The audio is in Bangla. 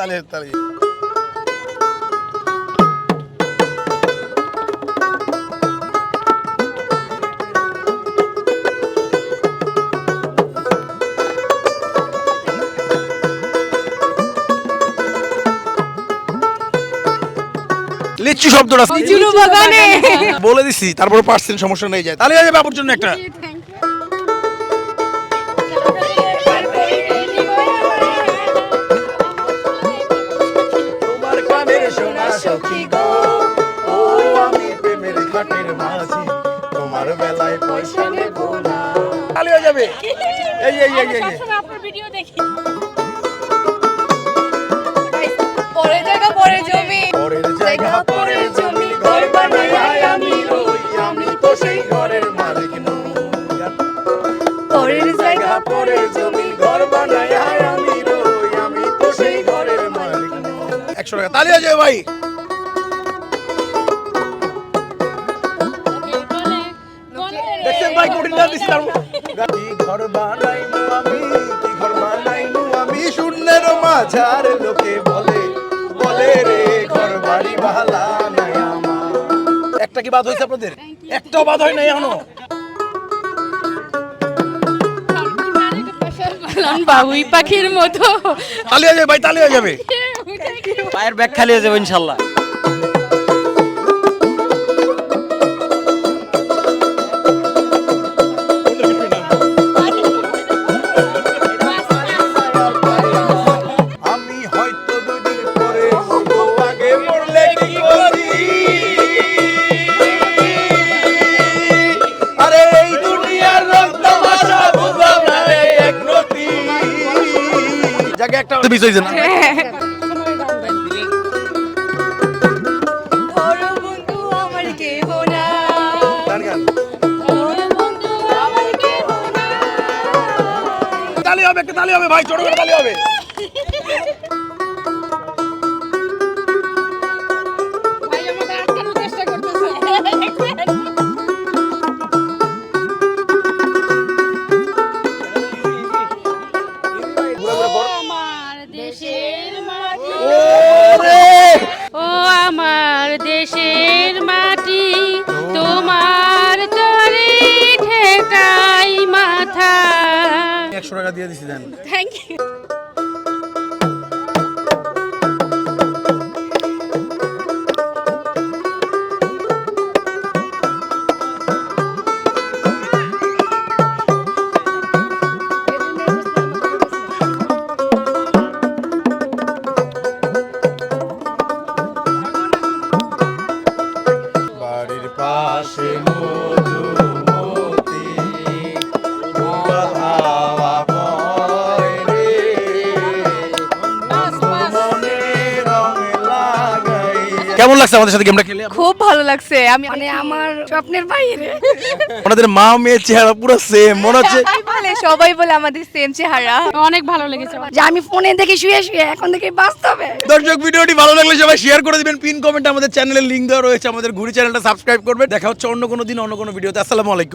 তালে তালে। লিচু শব্দটা। চুলু বাগানে বলে দিছি তারপর পার্সেন্ট সমস্যা নেই যায়। তাহলে যাবে আপুর জন্য একটা। তোমার সখী গো ও আমি প্রেমের ঘাটের মাঝি তোমার বেলায় পয়সা নেব না। তাহলে যাবে। এই এই এই এই এই। আপনার ভিডিও দেখি। পরে জায়গা পরে জমি। পরের জায়গা পরের জায়গা পরের জমি ঘর বানাই আমি রই আমি তো সেই ঘরের মালিক একশো টাকা। তালি আছে ভাই। দেখছেন ভাই কঠিন না দিছি তার কি ঘর বানাইনু আমি কি ঘর বানাইনু আমি? শূন্যের মাঝার লোকে বলে বলে রে ঘর বাড়ি ভালা নাই আমার। একটা কি বাদ হয়েছে আপনাদের? একটাও বাদ হয় নাই এখনও। বাবুই পাখির মতো। খালি হয়ে যাবে ভাই তালি হয়ে যাবে। পায়ের ব্যাগ খালি হয়ে যাবে ইনশাল্লাহ। বন্ধু আমার কেহ না। তালি হবে একটা তালি হবে ভাই ছোট করে তালি হবে। দেশের মাটি তোমার তরে ঠেকাই মাথা। একশো টাকা দিয়ে দিছি দেন। Thank you sin. কেমন লাগছে আমাদের সাথে গেমটা খেলে? খুব ভালো লাগছে। আমি মানে আমার স্বপ্নের বাইরে। আমাদের মা মেয়ের চেহারা পুরো সেম মনে হচ্ছে সবাই বলে সবাই বলে আমাদের সেম চেহারা। অনেক ভালো লেগেছে। যে আমি ফোনে দেখে শুয়ে শুয়ে এখন দেখে বাস্তবে। দর্শক ভিডিওটি ভালো লাগলে সবাই শেয়ার করে দিবেন। পিন কমেন্ট আমাদের চ্যানেলের লিংক দেওয়া রয়েছে। আমাদের ঘুরি চ্যানেলটা সাবস্ক্রাইব করবে দেখা হচ্ছে অন্য কোনো দিন অন্য কোনো ভিডিওতে আসসালামু আলাইকুম।